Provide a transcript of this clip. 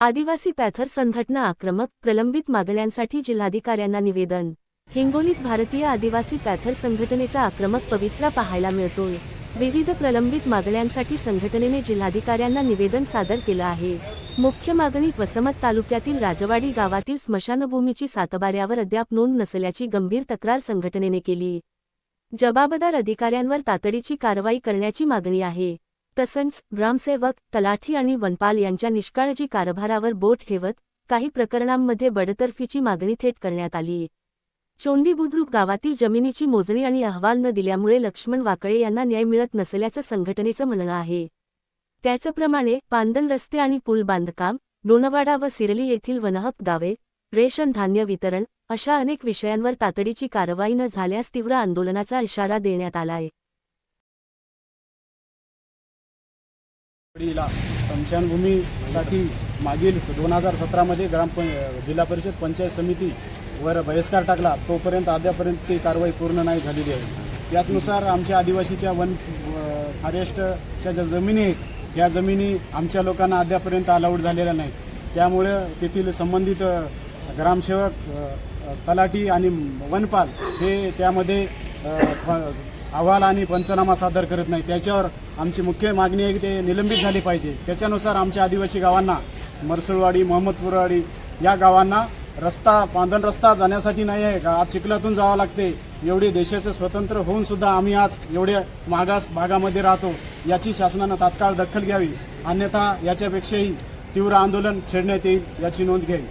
आदिवासी पॅथर संघटना आक्रमक प्रलंबित मागण्यांसाठी जिल्हाधिकाऱ्यांना निवेदन. हिंगोलीत भारतीय आदिवासी पॅथर संघटनेचा आक्रमक पवित्रा पाहायला मिळतोय. विविध प्रलंबित मागण्यांसाठी संघटनेने जिल्हाधिकाऱ्यांना निवेदन सादर केलं आहे. मुख्य मागणी वसमत तालुक्यातील राजवाडी गावातील स्मशानभूमीची सातबाऱ्यावर अद्याप नोंद नसल्याची गंभीर तक्रार संघटनेने केली. जबाबदार अधिकाऱ्यांवर तातडीची कारवाई करण्याची मागणी आहे. तसंच ग्रामसेवक तलाठी आणि वनपाल यांच्या निष्काळजी कारभारावर बोट ठेवत काही प्रकरणांमध्ये बडतर्फीची मागणी थेट करण्यात आली. चोंडी बुद्रुक गावातील जमिनीची मोजणी आणि अहवाल न दिल्यामुळे लक्ष्मण वाकळे यांना न्याय मिळत नसल्याचं संघटनेचं म्हणणं आहे. त्याचप्रमाणे पांदन रस्ते आणि पूल बांधकाम लोणवाडा व सिरली येथील वनहक गावे रेशन धान्य वितरण अशा अनेक विषयांवर तातडीची कारवाई न झाल्यास तीव्र आंदोलनाचा इशारा देण्यात आलाय. स्मशानभूमीसाठी मागील दोन हजार सतरामध्ये ग्रामपं जिल्हा परिषद पंचायत समितीवर बहिष्कार टाकला. तोपर्यंत अद्यापर्यंत ती कारवाई पूर्ण नाही झालेली आहे. त्याचनुसार आमच्या आदिवासीच्या वन फॉरेस्टच्या ज्या जमिनी आहेत या जमिनी आमच्या लोकांना अद्यापर्यंत अलाउड झालेल्या नाही त्यामुळे तेथील संबंधित ग्रामसेवक तलाठी आणि वनपाल हे त्यामध्ये अहवाल आणि पंचनामा सादर करत नाही. त्याच्यावर आमची मुख्य मागणी आहे की ते निलंबित झाली पाहिजे. त्याच्यानुसार आमच्या आदिवासी गावांना मरसुळवाडी मोहम्मदपूरवाडी या गावांना रस्ता पांधन रस्ता जाण्यासाठी नाही आहे का? आज चिखलातून जावं लागते. एवढे देशाचे स्वतंत्र होऊन सुद्धा आम्ही आज एवढ्या मागास भागामध्ये राहतो. याची शासनानं तात्काळ दखल घ्यावी. अन्यथा याच्यापेक्षाही तीव्र आंदोलन छेडण्यात येईल याची नोंद घ्यावी